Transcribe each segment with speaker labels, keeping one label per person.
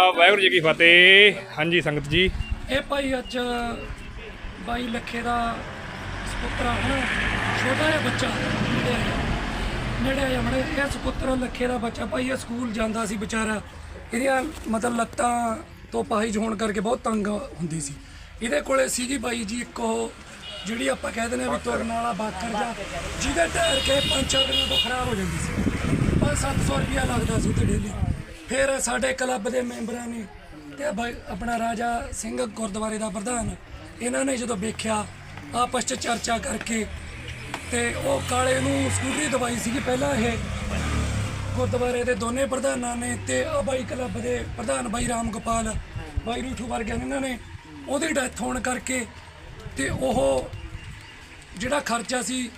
Speaker 1: ਵਾਹਿਗੁਰੂ ਜੀ ਕੀ ਫਤਿਹ। ਹਾਂਜੀ, ਸੰਗਤ ਜੀ।
Speaker 2: ਇਹ ਭਾਈ ਅੱਜ ਬਾਈ ਲੱਖੇ ਦਾ ਸੁਪੁੱਤਰਾ ਹੈ ਛੋਟਾ ਜਿਹਾ ਬੱਚਾ ਨੇੜੇ ਆਇਆ। ਨੇੜੇ ਆਇਆ ਮੜੇ ਇਹ ਸੁਪੁੱਤਰਾ ਲੱਖੇ ਦਾ ਬੱਚਾ। ਭਾਈ ਇਹ ਸਕੂਲ ਜਾਂਦਾ ਸੀ ਵਿਚਾਰਾ। ਇਹਦੀਆਂ ਮਤਲਬ ਲੱਤਾਂ ਤੋਂ ਪਾਈ ਹੋਣ ਕਰਕੇ ਬਹੁਤ ਤੰਗ ਹੁੰਦੀ ਸੀ। ਇਹਦੇ ਕੋਲੇ ਸੀਗੀ ਬਾਈ ਜੀ ਇੱਕ ਉਹ, ਜਿਹੜੀ ਆਪਾਂ ਕਹਿ ਦਿੰਦੇ ਆ ਵੀ ਤੁਰਨ ਵਾਲਾ ਬਾਕਰ ਜਾਂ ਜਿਹਦੇ ਟਾਇਰ ਕੇ ਪੰਜ ਚਾਰ ਦਿਨਾਂ ਤੋਂ ਖਰਾਬ ਹੋ ਜਾਂਦੀ ਸੀ। 5-700 ਰੁਪਇਆ ਲੱਗਦਾ ਸੀ ਤੇ ਡੇਲੀ। ਫਿਰ ਸਾਡੇ ਕਲੱਬ ਦੇ ਮੈਂਬਰਾਂ ਨੇ ਤੇ ਬਾਈ ਆਪਣਾ ਰਾਜਾ ਸਿੰਘ ਗੁਰਦੁਆਰੇ ਦਾ ਪ੍ਰਧਾਨ, ਇਹਨਾਂ ਨੇ ਜਦੋਂ ਵੇਖਿਆ, ਆਪਸ ਚ ਚਰਚਾ ਕਰਕੇ ਤੇ ਉਹ ਕਾਲੇ ਨੂੰ ਸਕੂਟਰੀ ਦਵਾਈ ਸੀਗੀ ਪਹਿਲਾਂ ਇਹ। ਗੁਰਦੁਆਰੇ ਦੇ ਦੋਨੇ ਪ੍ਰਧਾਨਾਂ ਨੇ ਤੇ ਆ ਬਾਈ ਕਲੱਬ ਦੇ ਪ੍ਰਧਾਨ ਬਾਈ ਰਾਮ ਗੋਪਾਲ ਬਾਈ ਰੂਠੂ ਵਰਗਿਆਂ ਨੇ ਇਹਨਾਂ ਨੇ, ਉਹਦੀ ਡੈਥ ਹੋਣ ਕਰਕੇ ਤੇ ਉਹ ਜਿਹੜਾ ਖਰਚਾ ਸੀ,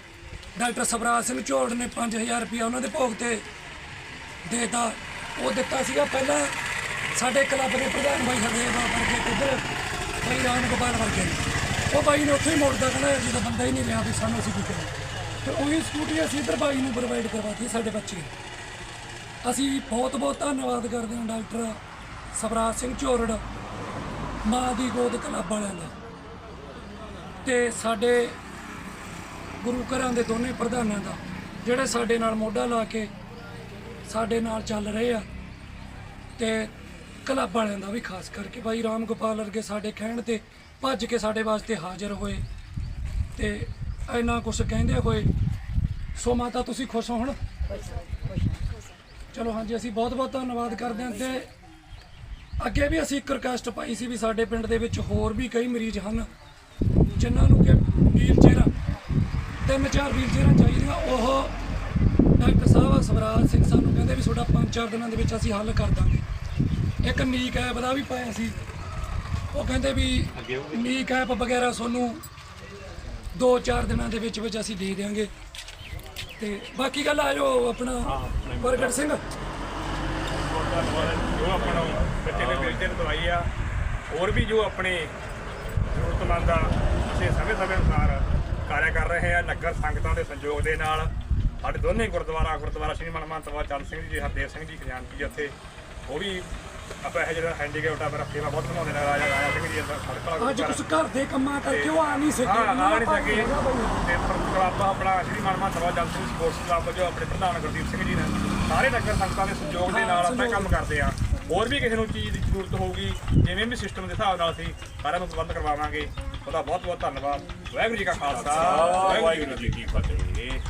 Speaker 2: ਡਾਕਟਰ ਸਵਰਾਜ ਸਿੰਘ ਝੋੜ ਨੇ 5000 ਰੁਪਇਆ ਉਹਨਾਂ ਦੇ ਭੋਗ ਤੇ ਦੇਤਾ। ਉਹ ਦਿੱਤਾ ਸੀਗਾ ਪਹਿਲਾਂ ਸਾਡੇ ਕਲੱਬ ਦੇ ਪ੍ਰਧਾਨ ਬਾਈ ਹਰਦੇਵ ਵਰਗੇ ਉਧਰ ਬਾਈ ਰਾਮ ਗੋਪਾਲ ਵਰਗੇ ਨੇ। ਉਹ ਬਾਈ ਨੇ ਉੱਥੇ ਹੀ ਮੋੜਦਾ ਕਹਿੰਦਾ ਜਦੋਂ ਬੰਦਾ ਹੀ ਨਹੀਂ ਲਿਆ ਵੀ ਸਾਨੂੰ ਅਸੀਂ ਕੀ ਕਰੀਏ। ਤੇ ਉਹੀ ਸਕੂਟੀ ਅਸੀਂ ਇੱਧਰ ਬਾਈ ਨੂੰ ਪ੍ਰੋਵਾਈਡ ਕਰਵਾਤੀ ਸਾਡੇ ਬੱਚੇ। ਨੂੰ। ਅਸੀਂ ਬਹੁਤ ਬਹੁਤ ਧੰਨਵਾਦ ਕਰਦੇ ਹਾਂ ਡਾਕਟਰ ਸਵਰਾਜ ਸਿੰਘ ਝੋਰੜ ਮਾਂ ਦੀ ਗੋਦ ਕਲੱਬ ਵਾਲਿਆਂ ਦਾ। ਤੇ ਸਾਡੇ ਗੁਰੂ ਘਰਾਂ ਦੇ ਦੋਨੇ ਪ੍ਰਧਾਨਾਂ ਦਾ, ਜਿਹੜੇ ਸਾਡੇ ਨਾਲ ਮੋਢਾ ਲਾ ਕੇ ਸਾਡੇ ਨਾਲ ਚੱਲ ਰਹੇ ਆ। ਤੇ ਕਲੱਬ ਵਾਲਿਆਂ ਦਾ ਵੀ ਖਾਸ ਕਰਕੇ ਬਾਈ ਰਾਮ ਗੋਪਾਲ ਵਰਗੇ ਸਾਡੇ ਕਹਿਣ ਤੇ ਭੱਜ ਕੇ ਸਾਡੇ ਵਾਸਤੇ ਹਾਜ਼ਰ ਹੋਏ ਤੇ ਇੰਨਾ ਕੁਝ ਕਹਿੰਦੇ ਹੋਏ। ਸੋ ਮਾਤਾ ਤੁਸੀਂ ਖੁਸ਼ ਹੋ ਹੁਣ? ਚਲੋ ਹਾਂਜੀ, ਅਸੀਂ ਬਹੁਤ ਬਹੁਤ ਧੰਨਵਾਦ ਕਰਦੇ ਹਾਂ ਤੇ ਅੱਗੇ ਵੀ ਅਸੀਂ ਇੱਕ ਰਿਕੁਐਸਟ ਪਾਈ ਸੀ ਵੀ ਸਾਡੇ ਪਿੰਡ ਦੇ ਵਿੱਚ ਹੋਰ ਵੀ ਕਈ ਮਰੀਜ਼ ਹਨ ਜਿਨ੍ਹਾਂ ਨੂੰ ਕਿ ਵੀਲ ਚੇਅਰਾਂ ਤਿੰਨ ਚਾਰ ਵੀਲ ਚੇਅਰਾਂ ਚਾਹੀਦੀਆਂ, ਉਹ ਸਵਰਾਜ ਸਿੰਘ ਸਾਨੂੰ ਕਹਿੰਦੇ ਵੀ ਤੁਹਾਡਾ ਪੰਜ ਚਾਰ ਦਿਨਾਂ ਦੇ ਵਿੱਚ ਅਸੀਂ ਹੱਲ ਕਰ ਦਾਂਗੇ। ਇੱਕ ਨੀਕ ਐਪ ਦਾ ਵੀ ਪਾਇਆ ਸੀ। ਉਹ ਕਹਿੰਦੇ ਵੀ ਨੀਕ ਐਪ ਵਗੈਰਾ ਤੁਹਾਨੂੰ 2-4 ਦਿਨਾਂ ਦੇ ਵਿੱਚ ਵਿੱਚ ਅਸੀਂ ਦੇ ਦਿਆਂਗੇ। ਤੇ ਬਾਕੀ ਗੱਲ ਆ ਜੋ ਆਪਣਾ ਪ੍ਰਗਟ ਸਿੰਘ।
Speaker 1: ਜੋ ਆਪਣਾ ਬੱਚੇ ਦੇ ਵਿਲਚਰ ਦਵਾਈ ਆ ਹੋਰ ਵੀ ਜੋ ਆਪਣੇ ਜ਼ਰੂਰਤਮੰਦ ਆ ਅਸੀਂ ਸਮੇਂ ਸਮੇਂ ਅਨੁਸਾਰ ਕਾਰਿਆ ਕਰ ਰਹੇ ਆ ਨਗਰ ਸੰਗਤਾਂ ਦੇ ਸੰਯੋਗ ਦੇ ਨਾਲ। ਸਾਡੇ ਦੋਨੇ ਗੁਰਦੁਆਰਾ ਗੁਰਦੁਆਰਾ ਸ਼੍ਰੀ ਮਨਮੰਤ ਚੰਦ ਸਿੰਘ ਜੀ ਹਰਦੇਵ ਸਿੰਘ ਜੀ ਖਜ਼ਾਨਚੀ ਜੀ ਉੱਥੇ ਉਹ ਵੀ ਆਪਾਂ ਇਹ ਜਿਹੜਾ ਹੈਂਡੀਕੈਪਟ ਆ ਮੇਰਾ ਸੇਵਾ ਬਹੁਤ ਨਿਭਾਉਂਦੇ ਨੇ ਰਾਜਾ ਰਾਜਾ ਸਿੰਘ ਜੀ ਅੰਦਰ ਸੜਕ
Speaker 2: ਅੱਜ ਕੁਝ ਘਰ ਦੇ ਕੰਮਾਂ ਕਰਕੇ ਉਹ ਆ ਨਹੀਂ ਸਕੇ
Speaker 1: ਹਾਂ ਆ ਨਹੀਂ ਸਕੇ।
Speaker 2: ਦਾ।
Speaker 1: ਤੇ ਪਰ ਕਲੱਬ ਆਪਣਾ ਸ਼੍ਰੀ ਮਨਮਾ ਸਭਾ ਜਲ ਸਿੰਘ ਸਪੋਰਟਸ ਕਲੱਬ ਜੋ ਆਪਣੇ ਪ੍ਰਧਾਨ ਗੁਰਦੀਪ ਸਿੰਘ ਜੀ ਨੇ ਸਾਰੇ ਨਗਰ ਸੰਗਤਾਂ ਦੇ ਸਹਿਯੋਗ ਦੇ ਨਾਲ ਆਪਾਂ ਕੰਮ ਕਰਦੇ ਆ। ਹੋਰ ਵੀ ਕਿਸੇ ਨੂੰ ਚੀਜ਼ ਦੀ ਜ਼ਰੂਰਤ ਹੋਊਗੀ ਜਿਵੇਂ ਵੀ ਸਿਸਟਮ ਦੇ ਹਿਸਾਬ ਨਾਲ ਅਸੀਂ ਸਾਰਿਆਂ ਨੂੰ ਪ੍ਰਬੰਧ ਕਰਵਾਵਾਂਗੇ। ਉਹਦਾ ਬਹੁਤ ਬਹੁਤ ਧੰਨਵਾਦ। ਵਾਹਿਗੁਰੂ ਜੀ ਕਾ ਖਾਲਸਾ। ਵਾਹਿਗੁਰੂ ਜੀ ਕੀ ਫਤਿਹ।